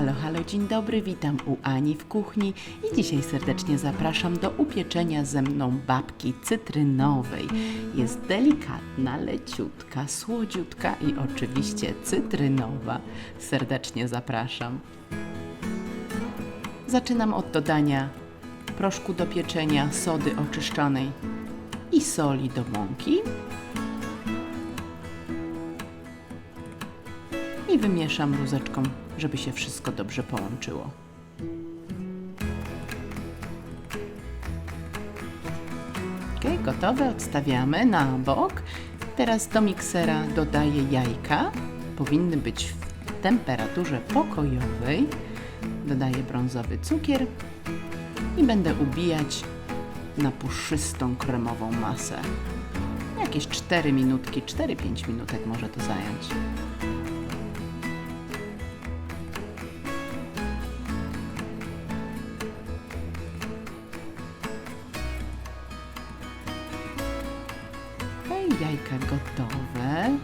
Halo, halo, dzień dobry, witam u Ani w kuchni i dzisiaj serdecznie zapraszam do upieczenia ze mną babki cytrynowej. Jest delikatna, leciutka, słodziutka i oczywiście cytrynowa. Serdecznie zapraszam. Zaczynam od dodania proszku do pieczenia, sody oczyszczonej i soli do mąki. i wymieszam luzeczką, żeby się wszystko dobrze połączyło. Ok, gotowe, odstawiamy na bok. Teraz do miksera dodaję jajka. Powinny być w temperaturze pokojowej. Dodaję brązowy cukier i będę ubijać na puszystą kremową masę. Jakieś 4 minutki, 4-5 minutek może to zająć. Jajka gotowe.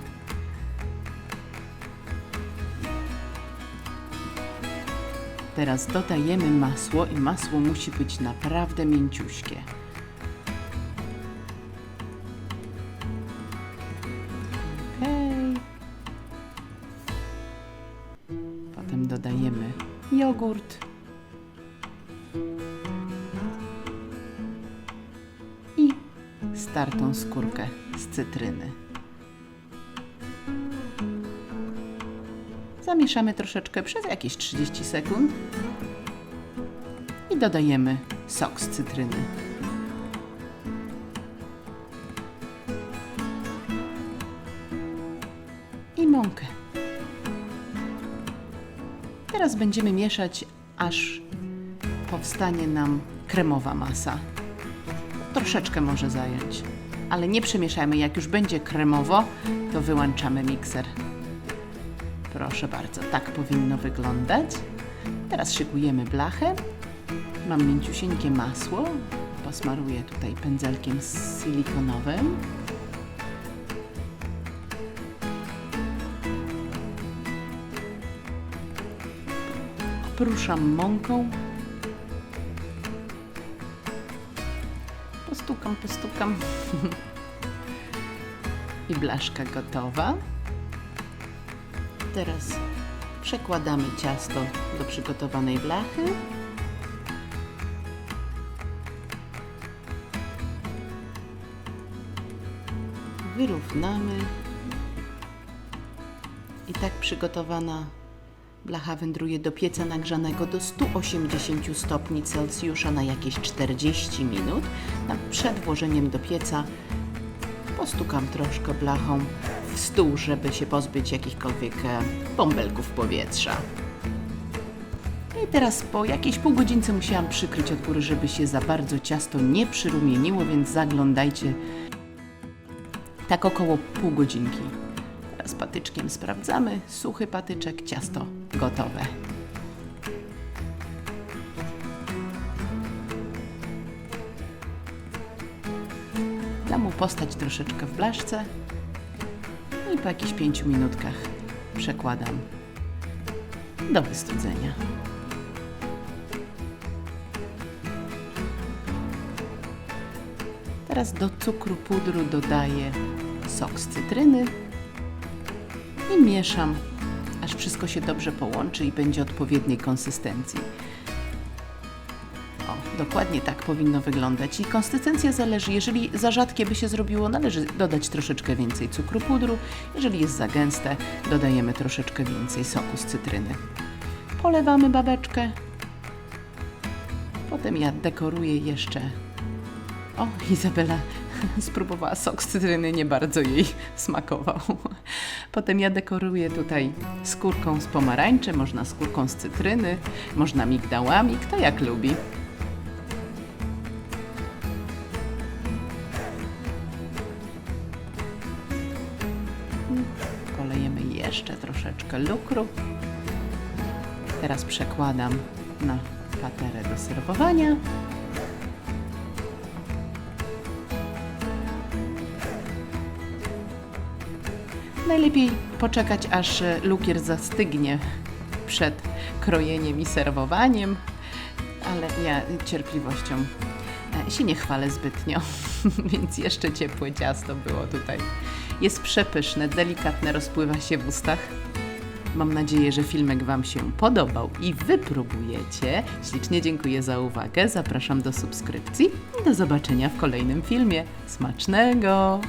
Teraz dodajemy masło i masło musi być naprawdę mięciuśkie. Okej. Potem dodajemy jogurt. Startą skórkę z cytryny. Zamieszamy troszeczkę przez jakieś 30 sekund i dodajemy sok z cytryny. I mąkę. Teraz będziemy mieszać, aż powstanie nam kremowa masa troszeczkę może zająć. Ale nie przemieszajmy, jak już będzie kremowo, to wyłączamy mikser. Proszę bardzo, tak powinno wyglądać. Teraz szykujemy blachę. Mam mięciusieńkie masło. Posmaruję tutaj pędzelkiem silikonowym. Opruszam mąką. Postukam, postukam. I blaszka gotowa. Teraz przekładamy ciasto do przygotowanej blachy. Wyrównamy. I tak przygotowana Blacha wędruje do pieca nagrzanego do 180 stopni Celsjusza na jakieś 40 minut. Na- Przed włożeniem do pieca postukam troszkę blachą w stół, żeby się pozbyć jakichkolwiek e, bąbelków powietrza. I teraz po jakiejś pół godzince musiałam przykryć od góry, żeby się za bardzo ciasto nie przyrumieniło, więc zaglądajcie tak około pół godzinki. Teraz patyczkiem sprawdzamy. Suchy patyczek, ciasto gotowe. Dam mu postać troszeczkę w blaszce i po jakichś pięciu minutkach przekładam do wystudzenia. Teraz do cukru pudru dodaję sok z cytryny i mieszam, aż wszystko się dobrze połączy i będzie odpowiedniej konsystencji. O, dokładnie tak powinno wyglądać. I konsystencja zależy, jeżeli za rzadkie by się zrobiło, należy dodać troszeczkę więcej cukru pudru. Jeżeli jest za gęste, dodajemy troszeczkę więcej soku z cytryny. Polewamy babeczkę. Potem ja dekoruję jeszcze o, Izabela spróbowała sok z cytryny, nie bardzo jej smakował. Potem ja dekoruję tutaj skórką z pomarańczy, można skórką z cytryny, można migdałami, kto jak lubi. Polejemy jeszcze troszeczkę lukru. Teraz przekładam na paterę do serwowania. Najlepiej poczekać, aż e, lukier zastygnie przed krojeniem i serwowaniem, ale ja cierpliwością e, się nie chwalę zbytnio, więc jeszcze ciepłe ciasto było tutaj. Jest przepyszne, delikatne, rozpływa się w ustach. Mam nadzieję, że filmek Wam się podobał i wypróbujecie. Ślicznie dziękuję za uwagę, zapraszam do subskrypcji i do zobaczenia w kolejnym filmie. Smacznego!